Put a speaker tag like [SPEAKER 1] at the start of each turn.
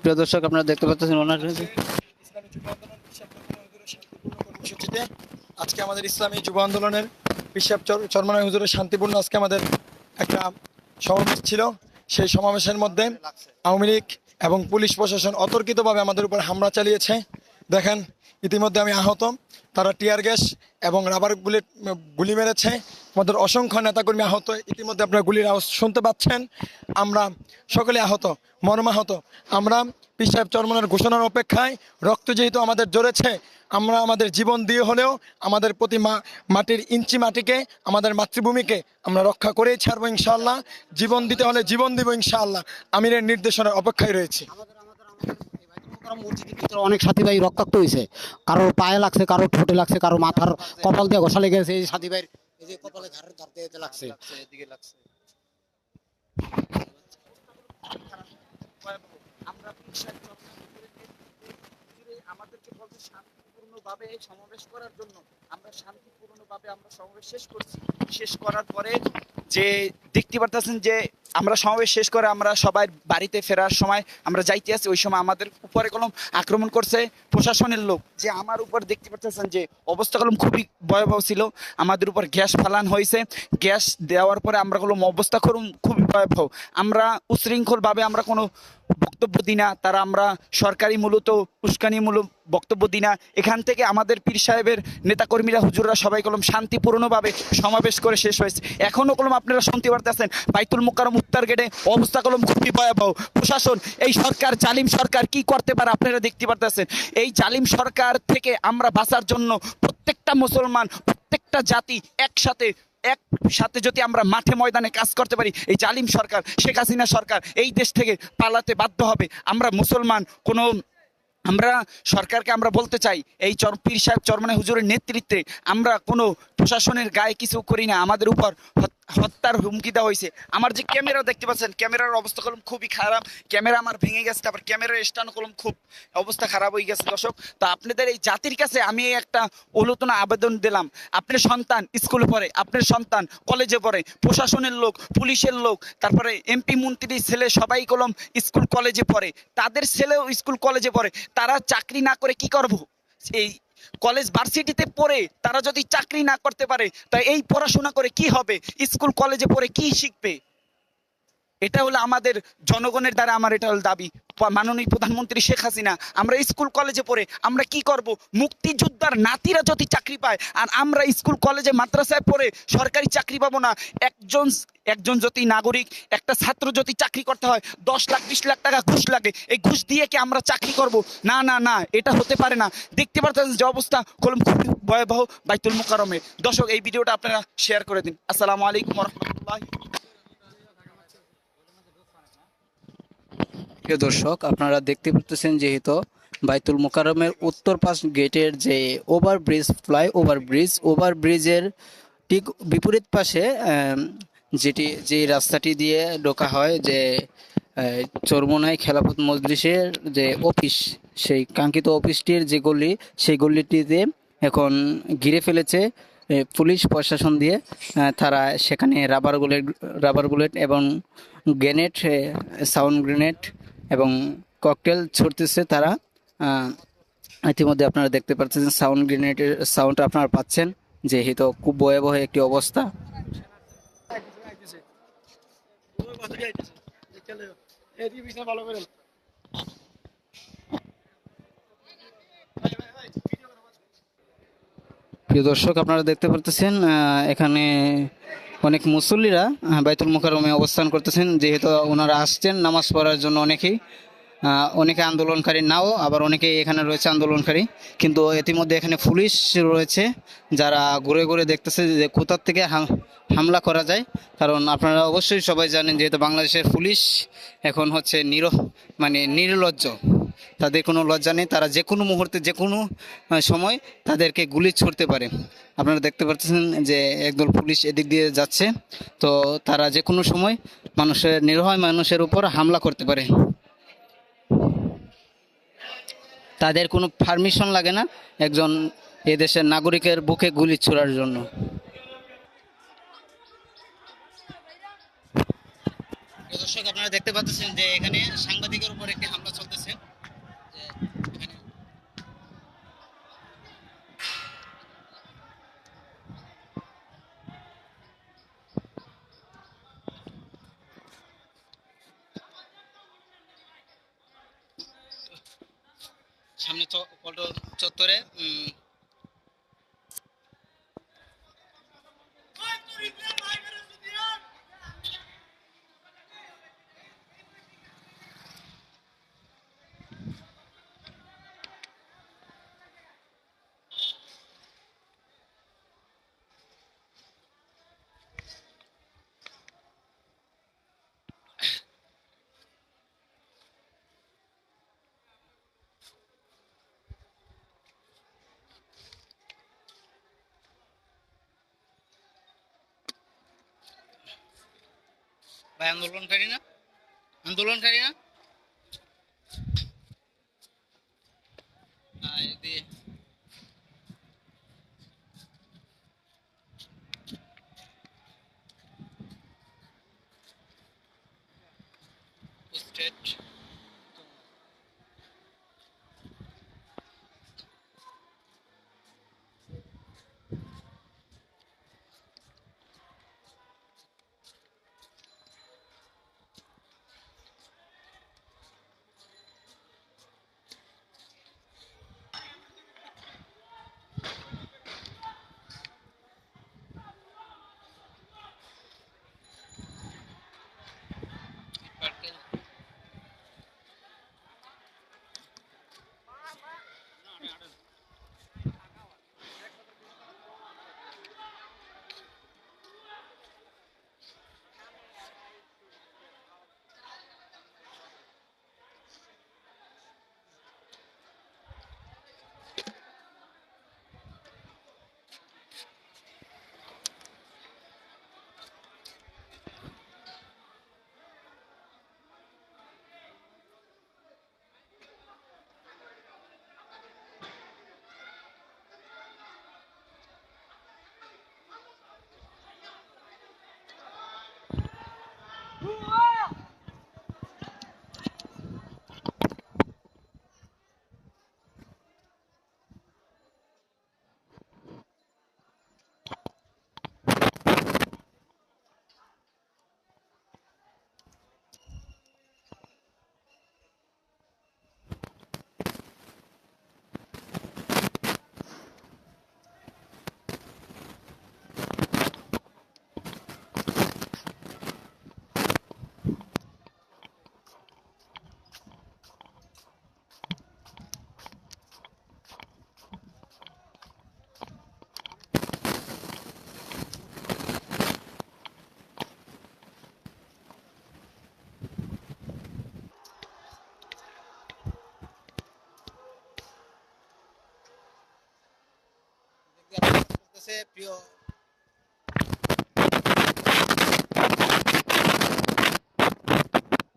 [SPEAKER 1] প্রিয় দর্শক আপনারা দেখতে পাচ্ছেন ওনার
[SPEAKER 2] কর্মসূচিতে আজকে আমাদের ইসলামী যুব আন্দোলনের চর- চরমনায় হুজুরের শান্তিপূর্ণ আজকে আমাদের একটা সমাবেশ ছিল। সেই সমাবেশের মধ্যে আওয়ামী লীগ এবং পুলিশ প্রশাসন অতর্কিতভাবে আমাদের উপর হামলা চালিয়েছে। দেখেন ইতিমধ্যে আমি আহত। তারা টিয়ার গ্যাস এবং রাবার বুলেট গুলি মেরেছে। আমাদের অসংখ্য নেতাকর্মী আহত। ইতিমধ্যে আপনারা গুলির আওয়াজ শুনতে পাচ্ছেন। আমরা সকলে আহত, মর্মাহত। আমরা পীর সাহেব চরমনের ঘোষণার অপেক্ষায়, রক্ত যেহেতু আমাদের জড়েছে আমরা আমাদের জীবন দিয়ে হলেও আমাদের প্রতি মাটির ইঞ্চি মাটিকে, আমাদের মাতৃভূমিকে আমরা রক্ষা করেই ছাড়বো ইনশাআল্লাহ। জীবন দিতে হলে জীবন দিব ইনশাআল্লাহ। আমিরের নির্দেশনার অপেক্ষায় রয়েছি।
[SPEAKER 3] অনেক সাথী ভাই রক্তাক্ত হয়েছে। কারোর পায়ে লাগছে, কারোর ঠোঁটে লাগছে, কারোর মাথার কপাল দিয়ে ঘষা লেগে গেছে এই সাথী ভাইয়ের যে কপালে ঘাড়ের ধার দিয়ে এতে লাগছে
[SPEAKER 4] আমরা আমাদেরকে বলছে শান্তিপূর্ণভাবে সমাবেশ করার জন্য। আমরা শান্তিপূর্ণভাবে আমরা সমাবেশ শেষ করছি। শেষ করার পরে যে দেখতে পারতেছেন যে আমরা সমাবেশ শেষ করে আমরা সবাই বাড়িতে ফেরার সময় আমরা যাইতে আছি ওই সময় আমাদের উপরে কলম আক্রমণ করছে প্রশাসনের লোক। যে আমার উপর দেখতে পাচ্ছেন যে অবস্থা কলম খুবই ভয়াবহ ছিল, আমাদের উপর গ্যাস ফালান হয়েছে। গ্যাস দেওয়ার পরে আমরা কলম অবস্থা করুন, খুবই ভয়াবহ। আমরা উশৃঙ্খলভাবে আমরা কোনো বক্তব্য দিই না, তারা আমরা সরকারি মূলত উস্কানিমূলক বক্তব্য দিই না। এখান থেকে আমাদের পীর সাহেবের নেতাকর্মীরা, হুজুররা সবাই কলম শান্তিপূর্ণভাবে সমাবেশ করে শেষ হয়েছে। এখনও কলম আপনারা শুনতে পারতেছেন, বাইতুল মুকারম উত্তর গেটে অবস্থা কলম খুবই ভয়াবহ। প্রশাসন, এই সরকার, জালিম সরকার কি করতে পারে আপনারা দেখতে পারতেছেন। এই জালিম সরকার থেকে আমরা বাঁচার জন্য প্রত্যেকটা মুসলমান, প্রত্যেকটা জাতি একসাথে এক সাথে যদি আমরা মাঠে ময়দানে কাজ করতে পারি, এই জালিম সরকার, শেখ হাসিনা সরকার এই দেশ থেকে পালাতে বাধ্য হবে। আমরা মুসলমান, কোনো আমরা সরকারকে আমরা বলতে চাই, এই চর, পীর সাহেব চরমানে হুজুরের নেতৃত্বে আমরা কোনো প্রশাসনের গায়ে কিছু করি না, আমাদের উপর হত্যার হুমকি দেওয়া হয়েছে। আমার যে ক্যামেরা দেখতে পাচ্ছেন, ক্যামেরার অবস্থা কলম খুবই খারাপ, ক্যামেরা আমার ভেঙে গেছে, তারপর ক্যামেরার স্ট্যান্ড কলম খুব অবস্থা খারাপ হয়ে গেছে, দর্শক। তো আপনাদের এই জাতির কাছে আমি একটা উলোচনা আবেদন দিলাম। আপনার সন্তান স্কুলে পড়ে, আপনার সন্তান কলেজে পড়ে, প্রশাসনের লোক, পুলিশের লোক, তারপরে এমপি, মন্ত্রী, ছেলে, সবাই কলম স্কুল কলেজে পড়ে। তাদের ছেলেও স্কুল কলেজে পড়ে তারা চাকরি না করে কি করব? এই কলেজ ভার্সিটিতে পড়ে তারা যদি চাকরি না করতে পারে, তা এই পড়াশোনা করে কি হবে? স্কুল কলেজে পড়ে কি শিখবে? এটা হলো আমাদের জনগণের দ্বারা আমার এটা হলো দাবি। মাননীয় প্রধানমন্ত্রী শেখ হাসিনা, আমরা স্কুল কলেজে পড়ে আমরা কি করব? মুক্তিযোদ্ধার নাতিরা যদি চাকরি পায়, আর আমরা স্কুল কলেজে মাদ্রাসায় পড়ে সরকারি চাকরি পাবো না, একজন একজন যদি নাগরিক, একটা ছাত্র যদি চাকরি করতে হয়, দশ লাখ, বিশ লাখ টাকা ঘুষ লাগে, এই ঘুষ দিয়ে কি আমরা চাকরি করব? না না না, এটা হতে পারে না। দেখতে পারতেন যে অবস্থা, কলম খুব ভয়াবহ বাইতুল মুকারমে দর্শক, এই ভিডিওটা আপনারা শেয়ার করে দিন। আসসালামু আলাইকুম রহমতুল্লাহ
[SPEAKER 1] প্রিয় দর্শক, আপনারা দেখতে পাচ্ছেন যেহেতু বাইতুল মোকারমের উত্তর পাশ গেটের যে over bridge flyover bridge ওভার ব্রিজের ঠিক বিপরীত পাশে যেটি, যে রাস্তাটি দিয়ে ঢোকা হয় যে চরমোনাই খেলাফত মজলিসের যে অফিস, সেই কাঙ্ক্ষিত অফিসটির যে গলি, সেই গলিটিতে এখন ঘিরে ফেলেছে পুলিশ প্রশাসন দিয়ে তারা সেখানে রাবার বুলেট রাবার বুলেট এবং গ্রেনেড সাউন্ড গ্রেনেড এবং ককটেল ছুটতেছে তারা। ইতিমধ্যে আপনারা দেখতে পাচ্ছেন সাউন্ড গ্রেনেডের সাউন্ড আপনারা পাচ্ছেন, যেহেতু খুব ভয়াবহ একটি অবস্থা। প্রিয় দর্শক, আপনারা দেখতে পারতেছেন এখানে অনেক মুসল্লিরা বাইতুল মুকাররমে অবস্থান করতেছেন, যেহেতু ওনারা আসছেন নামাজ পড়ার জন্য অনেকেই অনেকে আন্দোলনকারী নাও, আবার অনেকেই এখানে রয়েছে আন্দোলনকারী। কিন্তু ইতিমধ্যে এখানে পুলিশ রয়েছে, যারা ঘুরে ঘুরে দেখতেছে যে কোথার থেকে হামলা করা যায়। কারণ আপনারা অবশ্যই সবাই জানেন, যেহেতু বাংলাদেশের পুলিশ এখন হচ্ছে নির মানে নির্লজ্জ। তাদের কোনো লজ্জা নেই। তারা যে কোনো মুহূর্তে, যে কোনো সময় তাদেরকে গুলি ছুড়তে পারে। আপনারা দেখতে পাচ্ছেন যে একদল পুলিশ এদিক দিয়ে যাচ্ছে। তো তারা যে কোনো সময় মানুষের, নিরীহ মানুষের উপর হামলা করতে পারে। তাদের কোনো পারমিশন লাগে না একজন এদেশের নাগরিকের বুকে গুলি ছোড়ার জন্য। দর্শক, আপনারা দেখতে পাচ্ছেন যে এখানে সাংবাদিকের উপর একটি হামলা চলতেছে। চত্বরে ভাই আন্দোলনকারী না? আন্দোলনকারী না? আহ, প্রিয়